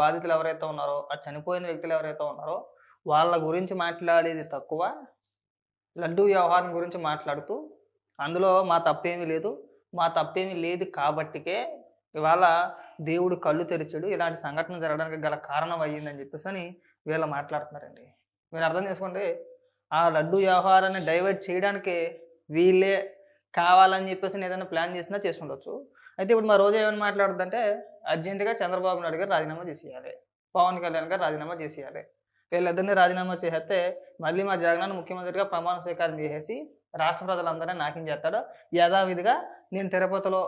బాధితులు ఎవరైతే ఉన్నారో ఆ చనిపోయిన వ్యక్తులు ఎవరైతే ఉన్నారో వాళ్ళ గురించి మాట్లాడేది తక్కువ. లడ్డు వ్యవహారం గురించి మాట్లాడుతూ అందులో మా తప్పేమీ లేదు. మా తప్పేమీ లేదు కాబట్టికే ఇవాళ దేవుడు కళ్ళు తెరిచాడు. ఇలాంటి సంఘటన జరగడానికి గల కారణం అయ్యిందని చెప్పేసి అని వీళ్ళు మాట్లాడుతున్నారండి. మీరు అర్థం చేసుకోండి ఆ లడ్డు వ్యవహారాన్ని డైవర్ట్ చేయడానికి వీళ్ళే కావాలని చెప్పేసి ఏదైనా ప్లాన్ చేసినా చేసుకుండొచ్చు అయితే ఇప్పుడు మా రోజు ఏమైనా మాట్లాడుతుందంటే అర్జెంటుగా చంద్రబాబు నాయుడు గారు రాజీనామా చేసేయాలి. పవన్ కళ్యాణ్ గారు రాజీనామా చేసేయాలి. వీళ్ళిద్దరిని రాజీనామా చేసేస్తే మళ్ళీ మా జగనన్న ముఖ్యమంత్రిగా ప్రమాణ స్వీకారం చేసేసి రాష్ట్ర ప్రజలందరినీ నాకేం చేస్తాడో. యథావిధిగా నేను తిరుపతిలో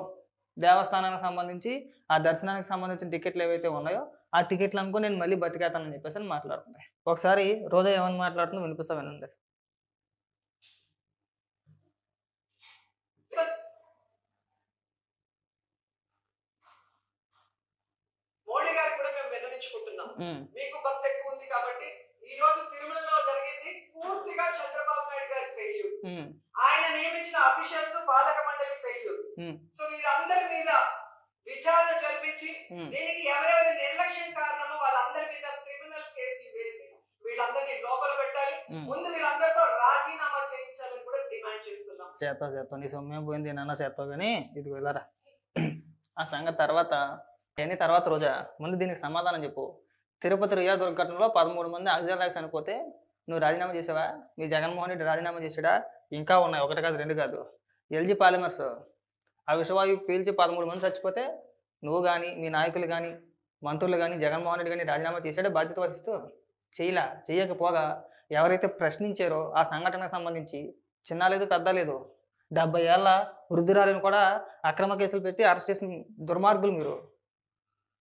దేవస్థానానికి సంబంధించి ఆ దర్శనానికి సంబంధించిన టికెట్లు ఏవైతే ఉన్నాయో ఆ టికెట్లు అమ్ముకొని నేను మళ్ళీ బతికేతానని చెప్పేసి మాట్లాడుతుంది ఒకసారి రోజా ఏమని మాట్లాడుతుందో వినిపిస్తా వినండి మోడీ గారికి కూడా మేము మీకు భక్తి ఎక్కువ ఉంది కాబట్టి ఈ రోజు తిరుమలలో జరిగింది పూర్తిగా చంద్రబాబు నాయుడు గారి ఫెయిల్యూర్ ఆయన నియమించిన అఫీషియల్స్ పాలక మండలి ఫెయిల్యూర్ సో వీళ్ళందరి మీద విచారణ జరిపించి. దీనికి ఎవరెవరి నిర్లక్ష్యం కారణమో వాళ్ళందరి మీద క్రిమినల్ కేసులు వేసి వీళ్ళందరినీ లోపల పెట్టాలి. ముందు వీళ్ళందరితో రాజీనామా చేయించాలని కూడా డిమాండ్ చేస్తున్నాం. నీ సొమ్మేం పోయింది? నాన్న చేస్తావు కానీ ఇది వెళ్ళరా ఆ సంగతి తర్వాత ఎన్ని తర్వాత రోజా? ముందు దీనికి సమాధానం చెప్పు. తిరుపతి రియా దుర్ఘటనలో పదమూడు మంది ఆక్సిజన్ ల్యాక్స్ నువ్వు రాజీనామా చేసావా? మీ జగన్మోహన్ రెడ్డి రాజీనామా చేసాడా ఇంకా ఉన్నాయి ఒకటి కాదు రెండు కాదు. ఎల్జీ పాలిమర్స్ ఆ విషవాయువు పీల్చి పదమూడు మంది చచ్చిపోతే నువ్వు కానీ మీ నాయకులు కానీ మంత్రులు కానీ జగన్మోహన్ రెడ్డి కానీ రాజీనామా చేసాడే బాధ్యత వహిస్తూ? చేయలా చేయకపోగా ఎవరైతే ప్రశ్నించారో ఆ సంఘటనకు సంబంధించి చిన్న లేదు పెద్ద లేదు డెబ్బై ఏళ్ళ వృద్ధురాలను కూడా అక్రమ కేసులు పెట్టి అరెస్ట్ చేసిన దుర్మార్గులు మీరు.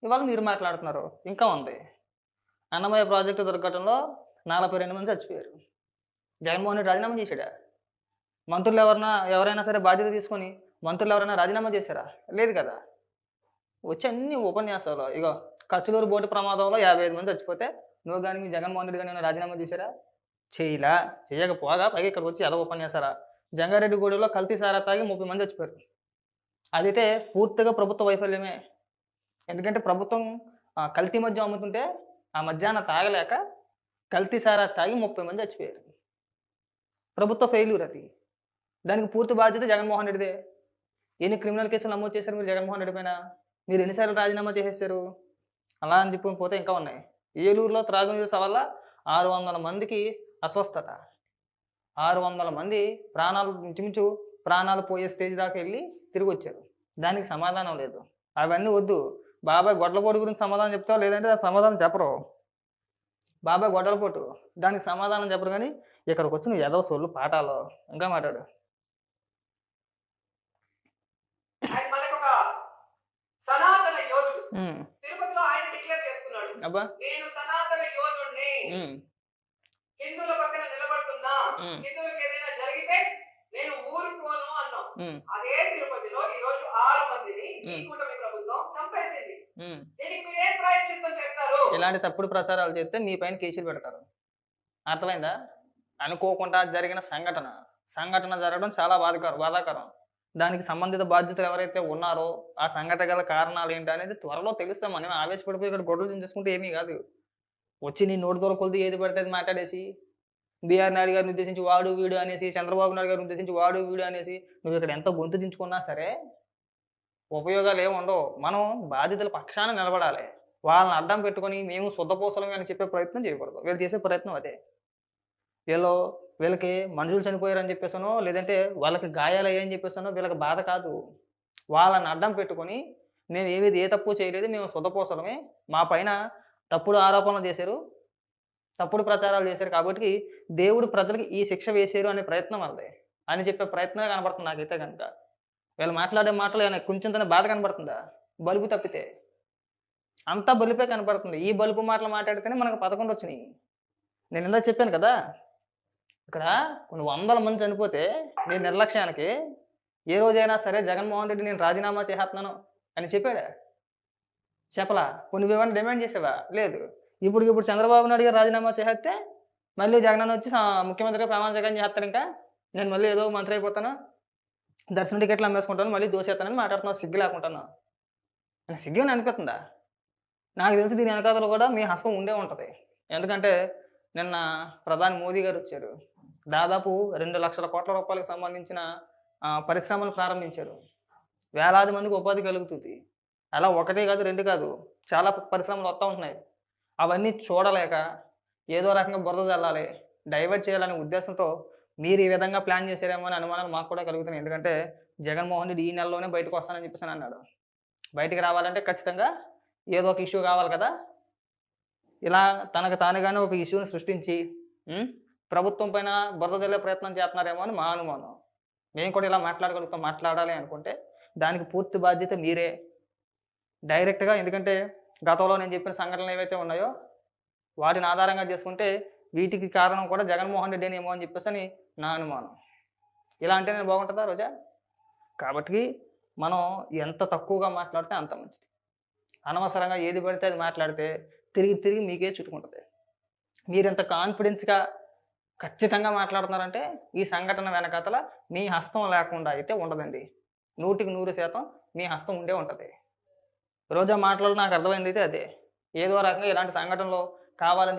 ఇవాళ మీరు మాట్లాడుతున్నారు ఇంకా ఉంది. అన్నమయ్య ప్రాజెక్టు దుర్ఘటనలో నలభై రెండు మంది చచ్చిపోయారు. జగన్మోహన్ రెడ్డి రాజీనామా చేశాడా? మంత్రులు ఎవరైనా ఎవరైనా సరే బాధ్యత తీసుకొని మంత్రులు ఎవరైనా రాజీనామా చేశారా? లేదు కదా. వచ్చే అన్ని ఉపన్యాసాలు ఇగో కచ్చులూరు బోటు ప్రమాదంలో యాభై ఐదు మంది చచ్చిపోతే నువ్వు కానీ మీ జగన్మోహన్ రెడ్డి కానీ రాజీనామా చేశారా? చేయలా చేయకపోగా పైగా ఇక్కడ వచ్చి ఎలా ఉపన్యాసారా జంగారెడ్డిగూడలో కల్తీ సారా తాగి ముప్పై మంది చచ్చిపోయారు. అదైతే పూర్తిగా ప్రభుత్వ వైఫల్యమే. ఎందుకంటే ప్రభుత్వం కల్తీ మద్యం అమ్ముతుంటే ఆ మధ్యాహ్నం తాగలేక కల్తీసారా తాగి ముప్పై మంది చచ్చిపోయారు. ప్రభుత్వ ఫెయిల్యూర్ అది. దానికి పూర్తి బాధ్యత జగన్మోహన్ రెడ్డిదే. ఎన్ని క్రిమినల్ కేసులు నమోదు చేశారు మీరు జగన్మోహన్ రెడ్డి పైన? మీరు ఎన్నిసార్లు రాజీనామా చేసేసారు అలా అని చెప్పి పోతే ఇంకా ఉన్నాయి. ఏలూరులో త్రాగునీరు వల్ల ఆరు వందల మందికి అస్వస్థత. ఆరు వందల మంది ప్రాణాలు ఇంచుమించు ప్రాణాలు పోయే స్టేజ్ దాకా వెళ్ళి తిరిగి వచ్చారు. దానికి సమాధానం లేదు. అవన్నీ వద్దు. బాబాయ్ గొడ్లపోటు గురించి సమాధానం చెప్తావు? లేదంటే దానికి సమాధానం చెప్పరు. బాబాయ్ గొడ్డలపోటు దానికి సమాధానం చెప్పరు కానీ ఇక్కడికి వచ్చి నువ్వు ఎదవ సోళ్ళు పాఠాలు. ఇంకా మాట్లాడు. ఆయన మనకు ఒక సనాతన యోధుడు. ఉమ్, తిరుపతిలో ఆయన డిక్లేర్ చేసుకున్నాడు. అబ్బా. నేను సనాతన యోధుడిని ఉమ్, హిందువుల పక్కన నిలబడుతున్నా. ఉమ్, హిందువులకు ఏదైనా జరిగితే నేను ఊరుకోను అన్నాం ఉమ్, అదే తిరుపతిలో ఈ రోజు ఆరు మందిని ఈ. కూటమి చంపేసింది. ఉమ్. దీనికి మీరు ఏం ప్రాయశ్చిత్తం చేస్తారు? ఇలాంటి తప్పుడు ప్రచారాలు చేస్తే మీ పైన కేసులు పెడతారు. అర్థమైందా? అనుకోకుండా జరిగిన సంఘటన. సంఘటన జరగడం చాలా బాధకరం బాధాకరం. దానికి సంబంధిత బాధ్యతలు ఎవరైతే ఉన్నారో ఆ సంఘటన గల కారణాలు ఏంటి అనేది త్వరలో తెలుస్తాం. మనం ఆవేశపడిపోయి ఇక్కడ గొడవలు దించేసుకుంటే ఏమీ కాదు. వచ్చి నీ నోటి దూరం కొలిది ఏది పడితే అది మాట్లాడేసి బీఆర్ నాయుడు గారిని ఉద్దేశించి వాడు వీడు అనేసి చంద్రబాబు నాయుడు గారిని ఉద్దేశించి వాడు వీడు అనేసి నువ్వు ఇక్కడ ఎంత గొంతు దించుకున్నా సరే ఉపయోగాలు ఏమి ఉండవు మనం బాధితుల పక్షాన నిలబడాలి. వాళ్ళని అడ్డం పెట్టుకొని మేము శుద్ధపోసలమే అని చెప్పే ప్రయత్నం చేయకూడదు. వీళ్ళు చేసే ప్రయత్నం అదే. వీళ్ళు వీళ్ళకి మనుషులు చనిపోయారని చెప్పేసానో లేదంటే వాళ్ళకి గాయాలయ్యాయని చెప్పేసానో వీళ్ళకి బాధ కాదు. వాళ్ళని అడ్డం పెట్టుకొని మేము ఏమీ ఏ తప్పు చేయలేదు మేము శుద్ధపోసలమే. మా పైన తప్పుడు ఆరోపణలు చేశారు. తప్పుడు ప్రచారాలు చేశారు కాబట్టి దేవుడు ప్రజలకి ఈ శిక్ష వేశారు అనే ప్రయత్నం వాళ్ళది అని చెప్పే ప్రయత్నమే కనబడుతుంది నాకైతే కనుక వీళ్ళు మాట్లాడే మాటలు ఏమైనా కొంచెం తన బాధ కనబడుతుందా? బలుపు తప్పితే. అంతా బలుపే కనపడుతుంది ఈ బలుపు మాటలు మాట్లాడితేనే మనకు పదకొండు వచ్చినాయి. నేను ఇందా చెప్పాను కదా ఇక్కడ కొన్ని వందల మంది చనిపోతే నీ నిర్లక్ష్యానికి ఏ రోజైనా సరే జగన్మోహన్ రెడ్డి నేను రాజీనామా చేస్తున్నాను అని చెప్పాడా? చెప్పలా? కొన్ని ఏమైనా డిమాండ్ చేసావా? లేదు. ఇప్పుడు ఇప్పుడు చంద్రబాబు నాయుడు గారు రాజీనామా చేస్తే మళ్ళీ జగన్ వచ్చి ముఖ్యమంత్రిగా ప్రమాణ జగన్ చేస్తాడు ఇంకా? నేను మళ్ళీ ఏదో మంత్రి అయిపోతాను. దర్శన టికెట్లు అమ్మేసుకుంటాను మళ్ళీ దోసేస్తానని మాట్లాడుతున్నావు సిగ్గు లేకుంటాను అని సిగ్గు అని అనిపిస్తుందా? నాకు తెలిసి దీని వెనకాతలు కూడా మీ హస్తం ఉండే ఉంటుంది. ఎందుకంటే నిన్న ప్రధాని మోదీ గారు వచ్చారు. దాదాపు రెండు లక్షల కోట్ల రూపాయలకు సంబంధించిన పరిశ్రమలు ప్రారంభించారు. వేలాది మందికి ఉపాధి కలుగుతుంది. అలా ఒకటే కాదు రెండు కాదు చాలా పరిశ్రమలు వస్తూ ఉంటున్నాయి. అవన్నీ చూడలేక ఏదో రకంగా బురద చల్లాలి డైవర్ట్ చేయాలనే ఉద్దేశంతో మీరు ఈ విధంగా ప్లాన్ చేశారేమో అని అనుమానాలు మాకు కూడా కలుగుతున్నాయి. ఎందుకంటే జగన్మోహన్ రెడ్డి ఈ నెలలోనే బయటకు వస్తానని చెప్పేసి అన్నాడు. బయటికి రావాలంటే ఖచ్చితంగా ఏదో ఒక ఇష్యూ కావాలి కదా. ఇలా తనకు తానుగానే ఒక ఇష్యూని సృష్టించి ప్రభుత్వం పైన బురద జల్లే ప్రయత్నం చేస్తున్నారేమో అని మా అనుమానం. మేము కూడా ఇలా మాట్లాడగలుగుతాం. మాట్లాడాలి అనుకుంటే దానికి పూర్తి బాధ్యత మీరే. డైరెక్ట్గా ఎందుకంటే గతంలో నేను చెప్పిన సంఘటనలు ఏవైతే ఉన్నాయో వాటిని ఆధారంగా చేసుకుంటే వీటికి కారణం కూడా జగన్మోహన్ రెడ్డి ఏమో అని చెప్పేసి అని నా అనుమానం. ఇలా అంటే నేను బాగుంటుందా రోజా? కాబట్టి మనం ఎంత తక్కువగా మాట్లాడితే అంత మంచిది. అనవసరంగా ఏది పడితే అది మాట్లాడితే తిరిగి తిరిగి మీకే చుట్టుకుంటుంది. మీరు ఎంత కాన్ఫిడెన్స్గా ఖచ్చితంగా మాట్లాడుతున్నారంటే ఈ సంఘటన వెనకాతల మీ హస్తం లేకుండా అయితే ఉండదండి. నూటికి నూరు శాతం మీ హస్తం ఉండే ఉంటుంది. రోజా మాటలు నాకు అర్థమైంది అయితే అదే. ఏదో రకంగా ఇలాంటి సంఘటనలు కావాలని